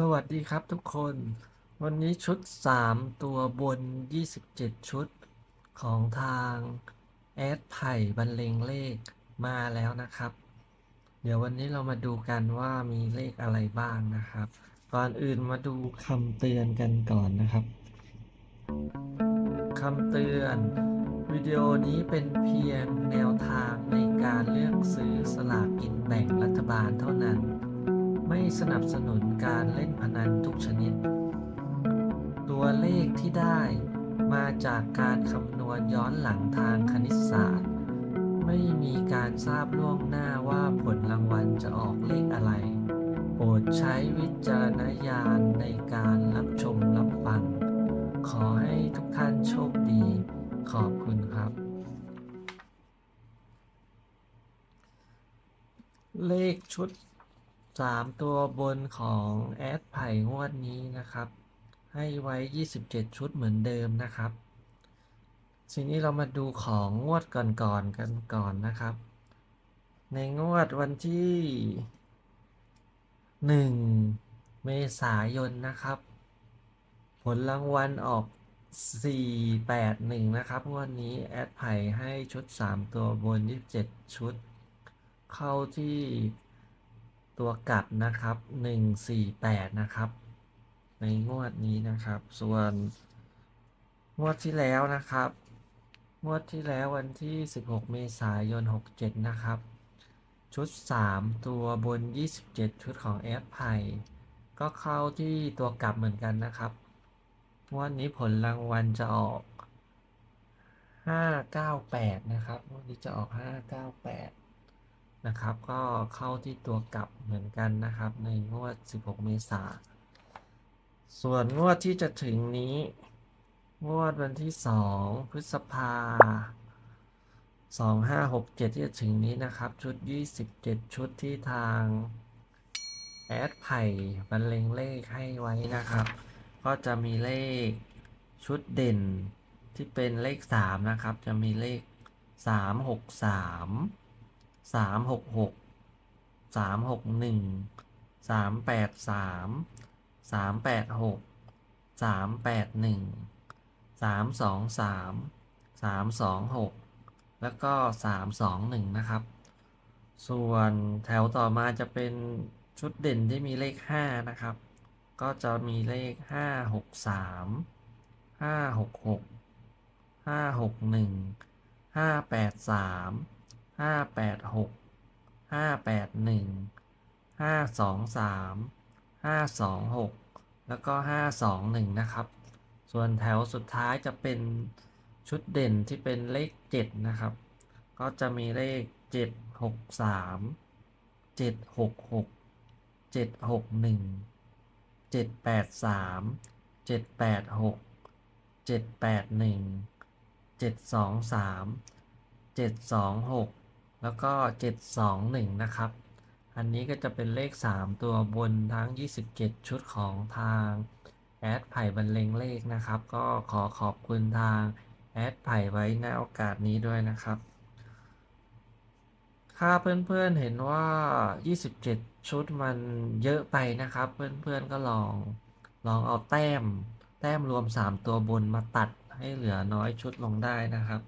สวัสดีครับทุกคน วันนี้ชุด 3 ตัวบน 27 ชุดของทางแอดไผ่บรรเลงเลขมาแล้วนะครับ เดี๋ยววันนี้เรามาดูกันว่ามีเลขอะไรบ้างนะครับ ก่อนอื่นมาดูคำเตือนกันก่อนนะครับคำเตือนวิดีโอนี้เป็นเพียงแนวทางในการเลือกซื้อสลากกินแบ่งรัฐบาลเท่านั้น ไม่สนับสนุนการเล่นพนันทุกชนิด ตัวเลขที่ได้มาจากการคำนวณย้อนหลังทางคณิตศาสตร์ ไม่มีการทราบล่วงหน้าว่าผลรางวัลจะออกเลขอะไร โปรดใช้วิจารณญาณในการรับชมรับฟัง ขอให้ทุกท่านโชคดี ขอบคุณครับ เลขชุด 3ตัวบนของแอดไผ่งวดนี้นะครับ ให้ไว้ 27 ชุดเหมือนเดิมนะครับทีนี้เรามาดูของงวดก่อนๆกันก่อนนะครับ ในงวดวันที่ 1 เมษายนนะครับ ผลรางวัลออก 481 นะครับ งวดนี้แอดไผ่ให้ชุด 3 ตัวบน 27 ชุด เข้าที่ ตัวกลับนะครับ148นะครับ ในงวดนี้นะครับ ส่วนงวดที่แล้วนะครับ งวดที่แล้ววันที่16เมษายน67นะครับ ชุด3ตัวบน27ชุดของแอดไผ่ก็เข้าที่ตัวกลับเหมือนกันนะครับงวดนี้ผลรางวัลจะออก598นะครับงวดนี้จะออก598 นะครับ ก็เข้าที่ตัวกลับเหมือนกันนะครับ ในงวด 16 เมษาส่วนงวดที่จะถึงนี้ งวดวันที่ 2 พฤษภา 2567 ที่จะถึงนี้นะครับ ชุด 27 ชุดที่ทางแอดไผ่บรรเลงเลขให้ไว้นะครับ ก็จะมีเลขชุดเด่นที่เป็นเลข 3 นะครับ จะมีเลข 363 สามหกหกสามหกหนึ่งสามแปดสามสามแปดหกสามแปดหนึ่งสามสองสามสามสองหกแล้วก็สามสองหนึ่งนะครับ ส่วนแถวต่อมาจะเป็นชุดเด่นที่มีเลขห้านะครับ ก็จะมีเลขห้าหกสามห้าหกหกห้าหกหนึ่งห้าแปดสาม ห้าแปดหกห้าแปดหนึ่งห้าสองสามห้าสองหกแล้วก็ห้าสองหนึ่งนะครับ ส่วนแถวสุดท้ายจะเป็นชุดเด่นที่เป็นเลขเจ็ดนะครับ ก็จะมีเลขเจ็ดหกสามเจ็ดหกหกเจ็ดหกหนึ่งเจ็ดแปดสามเจ็ดแปดหกเจ็ดแปดหนึ่งเจ็ดสองสามเจ็ดสองหก แล้วก็เจ็ดสองหนึ่งนะครับ อันนี้ก็จะเป็นเลข 3 ตัวบนทั้ง 27 ชุดของทางแอดไผ่บรรเลงเลขนะครับ ก็ขอขอบคุณทางแอดไผ่ไว้ในโอกาสนี้ด้วยนะครับ ถ้าเพื่อนๆเห็นว่า 27 ชุดมันเยอะไปนะครับ เพื่อนๆก็ลองลองเอาแต้ม แต้มรวม 3 ตัวบนมาตัดให้เหลือน้อยชุดลงได้นะครับ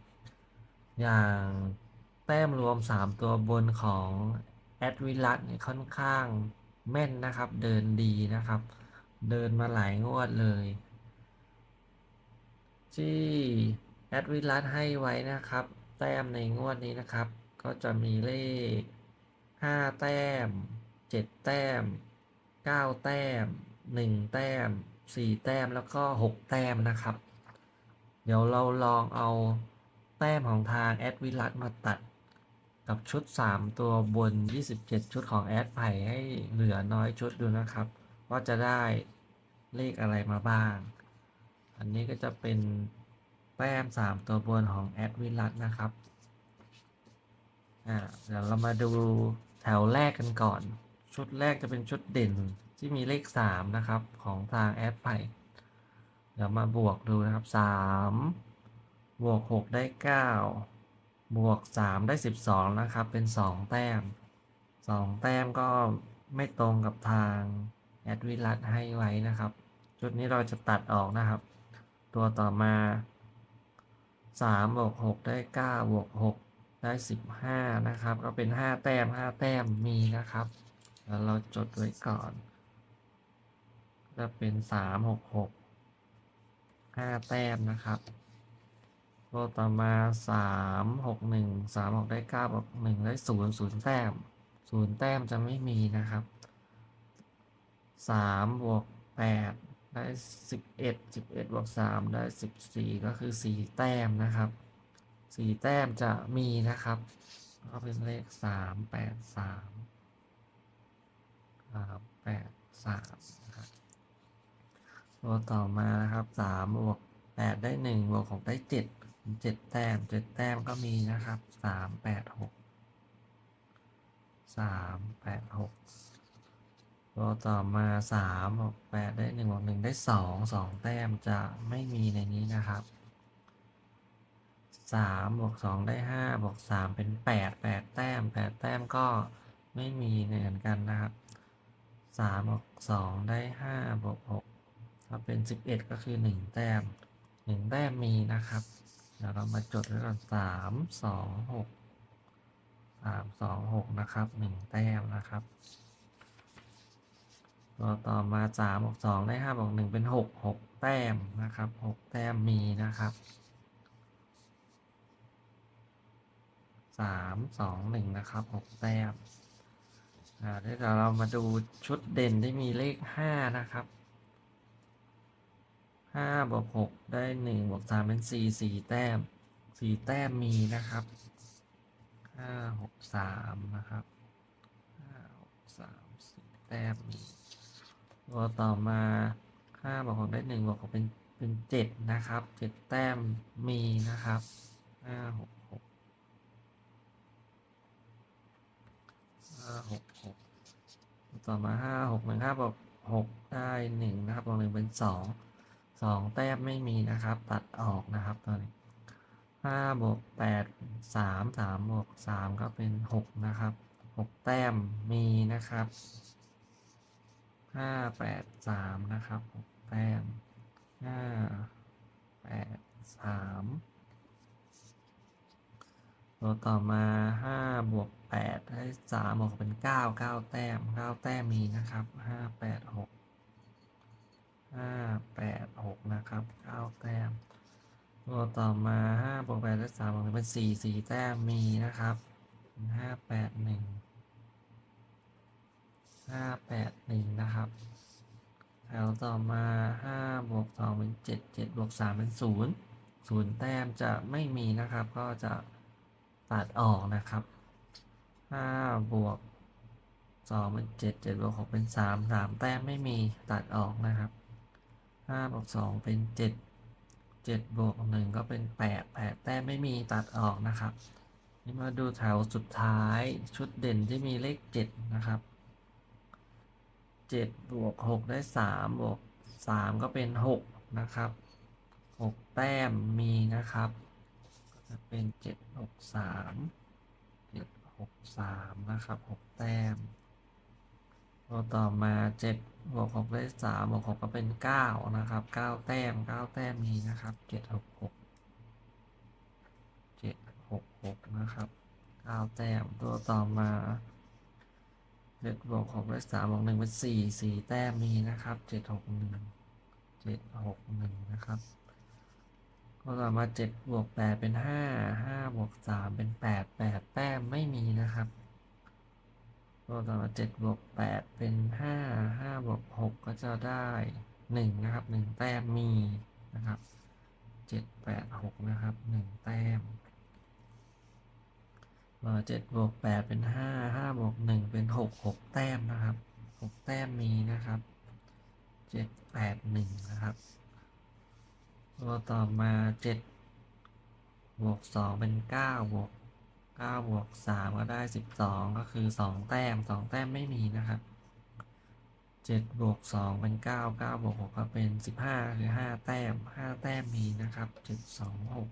อย่าง แต้มรวม 3 ตัวบนของแอดวิลัตเนี่ยค่อนข้างแม่นนะครับ เดินดีนะครับ เดินมาหลายงวดเลย ที่แอดวิลัตให้ไว้นะครับ แต้มในงวดนี้นะครับ ก็จะมีเลข 5 แต้ม 7 แต้ม 9 แต้ม 1 แต้ม 4 แต้มแล้วก็ 6 แต้มนะครับ เดี๋ยวเราลองเอาแต้มของทางแอดวิลัตมาตัด กับชุด 3 ตัวบน 27 ชุดของแอดไผ่ให้เหลือน้อยชุดดูนะครับ ว่าจะได้เลขอะไรมาบ้าง อันนี้ก็จะเป็นแต้ม 3 ตัวบนของแอดวิลัตนะครับอ่าเดี๋ยวเรามาดูแถวแรกกันก่อน ชุดแรกจะเป็นชุดเด่นที่มีเลข 3 นะครับ ของทางแอดไผ่เดี๋ยวมาบวกดูนะครับ 3 บวก 6 ได้ 9 บวก3ได้12นะครับ เป็น2แต้ม2แต้มก็ไม่ตรงกับทางแอดวิรัตให้ไว้นะครับจุดนี้เราจะตัดออกนะครับ ตัวต่อมาสามบวกหกได้เก้าบวกหกได้สิบห้านะครับ ก็เป็นห้าแต้มห้าแต้มมีนะครับแล้วเราจดไว้ก่อนจะเป็นสามหกหกห้าแต้มนะครับ ตัวต่อมาสามหกหนึ่งสามหกได้เก้าบวกหนึ่งได้ศูนย์ศูนย์แต้มศูนย์แต้มจะไม่มีนะครับสามบวกแปดได้สิบเอ็ดสิบเอ็ดบวกสามได้สิบสี่ก็คือสี่แต้มนะครับสี่แต้มจะมีนะครับก็เป็นเลขสามแปดสามสามแปดสามนะครับตัวต่อมานะครับสามบวกแปดได้หนึ่งบวกหกได้เจ็ด เจ็ดแต้มเจ็ดแต้มก็มีนะครับสามแปดหกสามแปดหกตัวต่อมาสามบวกแปดได้หนึ่งบวกหนึ่งได้สองสองแต้มจะไม่มีในนี้นะครับสามบวกสองได้ห้าบวกสามเป็นแปดแปดแต้มแปดแต้มก็ไม่มีเหมือนกันนะครับสามบวกสองได้ห้าบวกหกถ้าเป็นสิบเอ็ดก็คือหนึ่งแต้มหนึ่งแต้มมีนะครับ เดี๋ยวเรามาจดไว้ก่อนสามสองหกสามสองหกนะครับหนึ่งแต้มนะครับตัวต่อมาสามบวกสองได้ห้าบวกหนึ่งเป็นหกหกแต้มนะครับหกแต้มมีนะครับสามสองหนึ่งนะครับหกแต้มอ่าเดี๋ยวเรามาดูชุดเด่นที่มีเลขห้านะครับ ห้าบวกหกได้หนึ่งบวกสามเป็นสี่สี่แต้มสี่แต้มมีนะครับห้าหกสามนะครับห้าหกสามสี่แต้มมีตัวต่อมาห้าบวกหกได้หนึ่งบวกหกเป็นเป็นเจ็ดนะครับเจ็ดแต้มมีนะครับห้าหกหกห้าหกหกต่อมาห้าหกหนึ่งห้าบวกหกได้หนึ่งนะครับบวกหนึ่งเป็นสอง สองแต้มไม่มีนะครับ ตัดออกนะครับตอนนี้ห้าบวกแปดสามสามบวกสามก็เป็นหกนะครับหกแต้มมีนะครับห้าแปดสามนะครับหกแต้มห้าแปดสามตัวต่อมาห้าบวกแปดได้สามบวกเป็นเก้าเก้าแต้มเก้าแต้มมีนะครับห้าแปดหกห้าแปดหกนะครับเก้าแต้ม ตัวต่อมาห้าบวกแปดได้สามบวกหนึ่งเป็นสี่สี่แต้มมีนะครับห้าแปดหนึ่งห้าแปดหนึ่งนะครับแถวต่อมาห้าบวกสองเป็นเจ็ดเจ็ดบวกสามเป็นศูนย์ศูนย์แต้มจะไม่มีนะครับ ก็จะตัดออกนะครับห้าบวกสองเป็นเจ็ดเจ็ดบวกหกเป็นสามสามแต้มไม่มีตัดออกนะครับห้าบวกสองเป็นเจ็ด เจ็ดบวกหนึ่งก็เป็นแปดแปดแต้มไม่มีตัดออกนะครับ นี่มาดูแถวสุดท้ายชุดเด่นที่มีเลขเจ็ดนะครับเจ็ดบวกหกได้สามบวกสามก็เป็นหกนะครับหกแต้มมีนะครับ ก็จะเป็นเจ็ดหกสามเจ็ดหกสามนะครับหกแต้ม ตัวต่อมาเจ็ดบวกหกได้สามบวกหกก็เป็นเก้านะครับเก้าแต้มเก้าแต้มมีนะครับเจ็ดหกหกเจ็ดหกหกนะครับเก้าแต้มตัวต่อมาเจ็ดบวกหกได้สามบวกหนึ่งเป็นสี่สี่แต้มมีนะครับเจ็ดหกหนึ่งเจ็ดหกหนึ่งนะครับตัวต่อมาเจ็ดบวกแปดเป็นห้าห้าบวกสามเป็นแปดแปดแต้มไม่มีนะครับ ตัวต่อมาเจ็ดบวกแปดเป็นห้าห้าบวกหกก็จะได้หนึ่งนะครับหนึ่งแต้มมีนะครับเจ็ดแปดหกนะครับหนึ่งแต้มต่อเจ็ดบวกแปดเป็นห้าห้าบวกหนึ่งเป็นหกหกแต้มนะครับหกแต้มมีนะครับเจ็ดแปดหนึ่งนะครับตัวต่อมาเจ็ดบวกสองเป็นเก้าบวก ก้าบวกสามก็ได้สิบสองก็คือสองแต้มสองแต้มไม่มีนะครับเจ็ดบวกสองเป็นเก้าเก้าบวกหกก็เป็นสิบห้าคือห้าแต้มห้าแต้มมีนะครับเจ็ดสองหก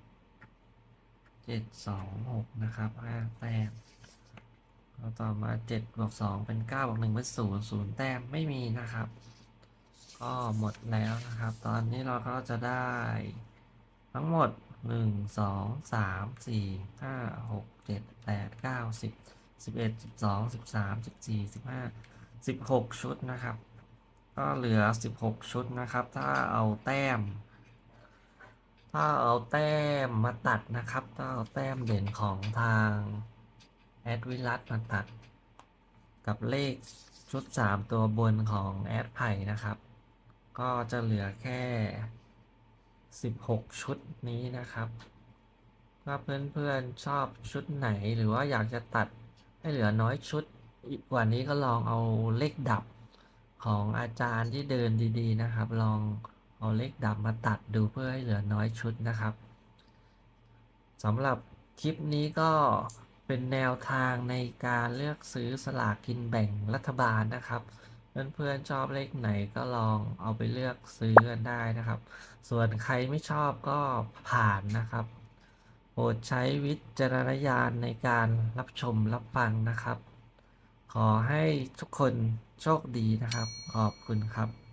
เจ็ดสองหกนะครับห้าแต้มแล้วต่อมาเจ็ดบวกสองเป็นเก้าบวกหนึ่งเป็นศูนย์ศูนย์แต้มไม่มีนะครับ ก็หมดแล้วนะครับ ตอนนี้เราก็จะได้ ทั้งหมดหนึ่งสองสามสี่ห้าหก เจ็ดแปดเก้าสิบสิบเอ็ดสิบสองสิบสามสิบสี่สิบห้าสิบหกชุดนะครับ ก็เหลือสิบหกชุดนะครับ ถ้าเอาแต้ม ถ้าเอาแต้มมาตัดนะครับ ถ้าเอาแต้มเด่นของทางแอดวิรัตมาตัด กับเลขชุด3ตัวบนของแอดไผ่นะครับ ก็จะเหลือแค่16ชุดนี้นะครับ ถ้าเพื่อนๆชอบชุดไหนหรือว่าอยากจะตัดให้เหลือน้อยชุดอีกว่านี้ก็ลองเอาเลขดับของอาจารย์ที่เดินดีๆนะครับ ลองเอาเลขดับมาตัดดูเพื่อให้เหลือน้อยชุดนะครับสำหรับคลิปนี้ก็เป็นแนวทางในการเลือกซื้อสลากกินแบ่งรัฐบาลนะครับ เพื่อนๆชอบเลขไหนก็ลองเอาไปเลือกซื้อกันได้นะครับ ส่วนใครไม่ชอบก็ผ่านนะครับ โปรดใช้วิจารณญาณในการรับชมรับฟังนะครับ ขอให้ทุกคนโชคดีนะครับ ขอบคุณครับ